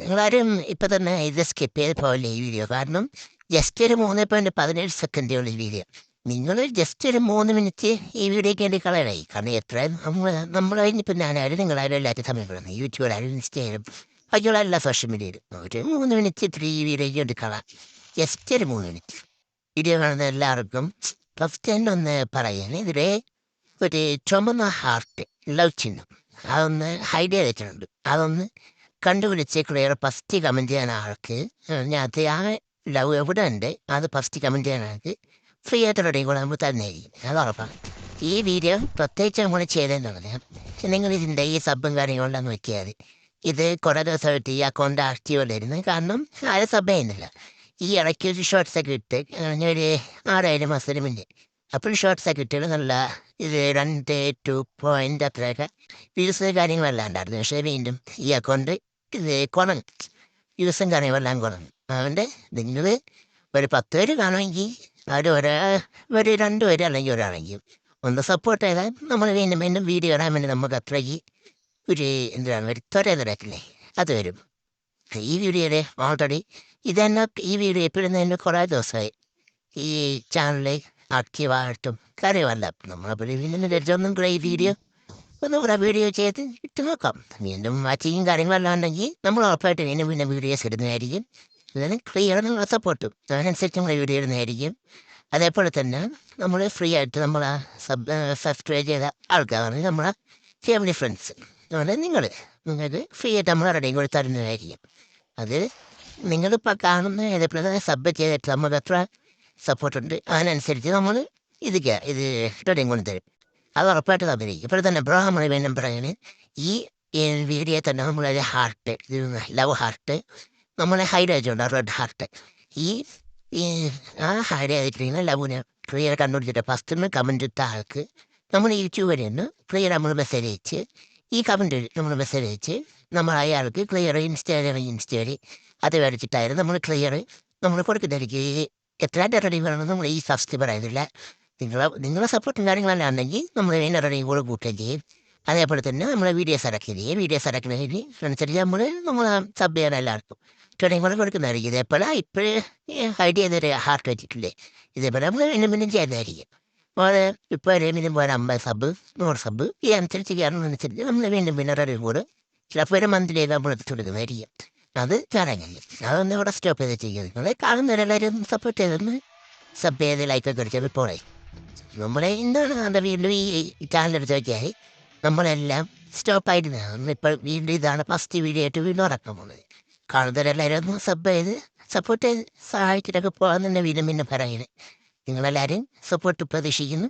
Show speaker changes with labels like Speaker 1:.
Speaker 1: നിങ്ങളാരും ഇപ്പം തന്നെ ഇത് സ്കിപ്പ് ചെയ്ത് പോകില്ല ഈ വീഡിയോ കാരണം ജസ്റ്റ് ഒരു മൂന്ന് പോയിന്റ് പതിനേഴ് സെക്കൻഡേ ഉള്ളൂ വീഡിയോ നിങ്ങൾ ജസ്റ്റ് ഒരു മൂന്ന് മിനിറ്റ് ഈ വീഡിയോ വേണ്ടി കളയണായി കാരണം എത്രയും നമ്മൾ നമ്മൾ പിന്നെ ഞാനായാലും നിങ്ങളായാലും എല്ലാവരും സമയം കളയുന്നത് യൂട്യൂബിലായാലും ഇൻസ്റ്റയിലും അതിലുള്ള എല്ലാ സോഷ്യൽ മീഡിയയിലും ഒരു മൂന്ന് മിനിറ്റ് ഇത്ര ഈ വീഡിയോയ്ക്ക് വേണ്ടി കളാം. ജസ്റ്റ് ഒരു മൂന്ന് മിനിറ്റ് വീഡിയോ കാണുന്ന എല്ലാവർക്കും ഫസ്റ്റ് തന്നെ ഒന്ന് പറയാൻ ഇതിലെ ഒരു ചുമന്ന ഹാർട്ട് ലവ് ചിഹ്നം. അതൊന്ന് ഹൈഡ് ചെയ്തിട്ടുണ്ട്. അതൊന്ന് കണ്ടുപിടിച്ച് ക്ലിയർ ഫസ്റ്റ് കമന്റ് ചെയ്യാൻ ആൾക്ക് അത് ആ ലവ് എവിടെ ഉണ്ട് അത് ഫസ്റ്റ് കമന്റ് ചെയ്യാൻ ആൾക്ക് ഫ്രീ ആയിട്ട് റെഡി കൂടെ നമുക്ക് തന്നെയായിരിക്കും അത് ഉറപ്പാണ് ഈ വീഡിയോ പ്രത്യേകിച്ച് നമ്മൾ ചെയ്തതെന്ന് പറഞ്ഞാൽ നിങ്ങൾ ഇതിന്റെ ഈ സബും കാര്യങ്ങളെല്ലാം നോക്കിയാൽ ഇത് കുറേ ദിവസമായിട്ട് ഈ അക്കൗണ്ട് ആക്റ്റീവ് അല്ലായിരുന്നു. കാരണം ആരും സബ് ചെയ്യുന്നില്ല. ഈ ഇടയ്ക്ക് ഒരു ഷോർട്സ് ഒക്കെ ഇട്ട് അങ്ങനെ ഒരു ആറായിരം മാസത്തിന് മുന്നേ. അപ്പോൾ ഷോർട്സ് ഒക്കെ നല്ല ഇത് രണ്ട് ടു പോയിന്റ് അത്രയൊക്കെ വ്യൂസ് കാര്യങ്ങളെല്ലാം ഉണ്ടായിരുന്നു. പക്ഷേ വീണ്ടും ഈ അക്കൗണ്ട് ഇത് ദിവസം വ്യൂസും കാര്യങ്ങളെല്ലാം അവന്റെ നിങ്ങൾ ഒരു പത്ത് പേര് കാണുമെങ്കിൽ അവർ ഒരാ ഒരു രണ്ട് പേര് അല്ലെങ്കിൽ ഒരാളെങ്കിൽ ഒന്ന് സപ്പോർട്ട് ചെയ്താൽ നമ്മൾ വീണ്ടും വീണ്ടും വീഡിയോ ഇടാൻ വേണ്ടി നമുക്ക് അത്രയ്ക്ക് ഒരു എന്താണ് ഒരു ത്വര തരത്തില്ലേ അത് വരും. ഈ വീഡിയോയിൽ ഓൾറെഡി ഇതന്നെ ഈ വീഡിയോ എപ്പോഴും തന്നെ കുറേ ദിവസമായി. ഈ ചാനലിൽ ആക്റ്റീവായിട്ടും കാര്യമല്ല. നമ്മളപ്പോൾ വീണ്ടും ഒന്നും കൂടെ ഈ വീഡിയോ ഒന്ന് കൂടെ വീഡിയോ ചെയ്ത് ഇട്ട് നോക്കാം. വീണ്ടും വാച്ചിങ്ങും കാര്യങ്ങളെല്ലാം ഉണ്ടെങ്കിൽ നമ്മൾ ഉറപ്പായിട്ട് വീണ്ടും വീണ്ടും വീഡിയോസ് ഇടുന്നതായിരിക്കും. ഇതിന് ക്ലിയർ നിങ്ങൾ സപ്പോർട്ടും അതിനനുസരിച്ച് നമ്മൾ വീഡിയോ ഇടുന്നതായിരിക്കും. അതേപോലെ തന്നെ നമ്മൾ ഫ്രീ ആയിട്ട് നമ്മൾ സബ് സബ്സ്ക്രൈബ് ചെയ്ത ആൾക്കാരാണ് നമ്മളെ ഫാമിലി ഫ്രണ്ട്സ് അതുപോലെ നിങ്ങൾ നിങ്ങൾക്ക് ഫ്രീ ആയിട്ട് നമ്മൾ റെഡിയും കൂടി തരുന്നതായിരിക്കും. അത് നിങ്ങളിപ്പോൾ കാണുന്ന ഏതെങ്കിലും സബ് ചെയ്തിട്ട് നമ്മൾ എത്ര സപ്പോർട്ടുണ്ട് അതിനനുസരിച്ച് നമ്മൾ ഇത് ഇത് റെഡിയും കൊണ്ട് തരും അത് ഉറപ്പായിട്ട് തമ്മിൽ ഇപ്പോൾ തന്നെ ബ്രാഹ്മണ വേണം പറയുന്നത് ഈ വീഡിയോ തന്നെ നമ്മളൊരു ഹാർട്ട് ലവ് ഹാർട്ട് നമ്മളെ ഹൈഡ് അയച്ചുകൊണ്ട് റെഡ് ഹാർട്ട് ഈ ആ ഹൈഡ് ചെയ്തിട്ടിരിക്കുന്ന ലവിനെ ക്ലിയർ കണ്ടുപിടിച്ചിട്ട് ഫസ്റ്റ് കമന്റ് ഇട്ട ആൾക്ക് നമ്മൾ യൂട്യൂബ് വരെ ഒന്ന് ക്ലിയർ നമ്മൾ മെസ്സേജ് അയച്ച് ഈ കമന്റ് നമ്മൾ മെസ്സേജ് അയച്ച് നമ്മൾ അയാൾക്ക് ക്ലിയർ ഇൻസ്റ്റാഗ്രാം ഇൻസ്റ്റ അത് വരച്ചിട്ടായിരുന്നു നമ്മൾ ക്ലിയർ നമ്മൾ കൊടുക്കുന്നതായിരിക്കും. എത്ര ഡെറഡി വേണമെന്ന് നമ്മൾ ഈ സബ്സ്ക്രൈബർ പറയുന്നില്ല. നിങ്ങളെ നിങ്ങളെ സപ്പോർട്ടും കാര്യങ്ങളെല്ലാം ഉണ്ടെങ്കിൽ നമ്മൾ ഇതിനെ റെഡിയും കൂടെ കൂട്ടുകയും ചെയ്യും. അതേപോലെ തന്നെ നമ്മളെ വീഡിയോസ് ഇറക്കുകയും വീഡിയോസ് ഇറക്കുന്നതിന് അനുസരിച്ച് നമ്മൾ നമ്മൾ സബ് ചെയ്യാൻ എല്ലാവർക്കും ട്രെയിനിങ് കൂടെ കൊടുക്കുന്നതായിരിക്കും. ഇതേപോലെ ഇപ്പോഴേ ഹൈഡ് ചെയ്തൊരു ഹാർട്ട് വെച്ചിട്ടില്ലേ? ഇതേപോലെ നമ്മൾ വീണ്ടും വീണ്ടും ചെയ്യുന്നതായിരിക്കും. അപ്പോൾ ഇപ്പോൾ ഒരേ മിനിമം പോലെ അമ്പത് സബ് നൂറ് സബ് ഈ അനുസരിച്ച് കയറുന്നതനുസരിച്ച് നമ്മൾ വീണ്ടും പിന്നെ റെഡിയും കൂടെ ചിലപ്പോൾ ഒരു മന്ത്ലി നമ്മൾ എടുത്ത് കൊടുക്കുന്നതായിരിക്കും. അത് ചടങ്ങില്ല അതൊന്നും ഇവിടെ സ്റ്റോപ്പ് ചെയ്തിട്ടിരിക്കുന്നത് നിങ്ങളെ കാണുന്നവരെല്ലാവരും സപ്പോർട്ട് ചെയ്തൊന്ന് സബ് ചെയ്ത് ലൈക്കൊക്കെ അടിച്ചത് പോളെ. നമ്മളെ എന്താണ് അത് വീണ്ടും ഈ ചാനലെടുത്ത് നോക്കിയാൽ നമ്മളെല്ലാം സ്റ്റോപ്പായിരുന്നു ഇപ്പോൾ വീണ്ടും ഇതാണ് ഫസ്റ്റ് വീഡിയോ ആയിട്ട് വീണ്ടും ഇറക്കാൻ പോകുന്നത്. കാണുന്നവരെല്ലാവരും ഒന്ന് സബ് ചെയ്ത് സപ്പോർട്ട് ചെയ്ത് സഹായിച്ചിട്ടൊക്കെ പോകാൻ തന്നെ വീണ്ടും പിന്നെ പറയുന്നത് നിങ്ങളെല്ലാവരും സപ്പോർട്ട് പ്രതീക്ഷിക്കുന്നു.